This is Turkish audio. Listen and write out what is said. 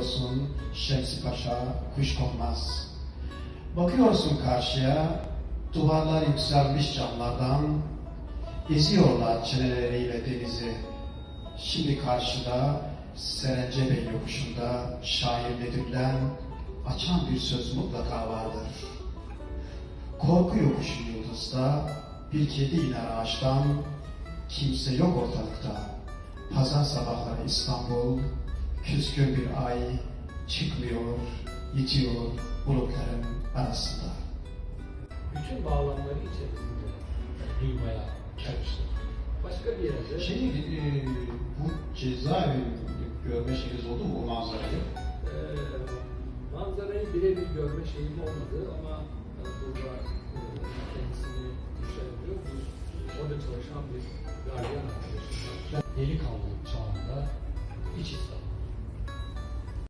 olsun Şemsi Paşa kuşkonmaz. Bakıyorsun karşıya, duvarlar yükselmiş camlardan, eziyorlar çeneleriyle denizi. Şimdi karşıda Serencebey yokuşunda şair Nedir'den açan bir söz mutlaka vardır. Korku yokuşu yıldızda bir kedi iner ağaçtan, kimse yok ortalıkta. Pazar sabahları İstanbul, küskün bir ay çıkmıyor, yitiyor bulutların arasında. bütün bağlamları içerisinde duymaya çalıştım. Başka bir yerde Şey, e, bu cezaevi görme şeyiniz oldu mu o manzarayı? e, manzarayı birebir görme şeyim olmadı ama burada e, kendisini düşünebiliyor. Orada çalışan bir gardiyan arkadaşım var. Delikanlı çağında iç İslam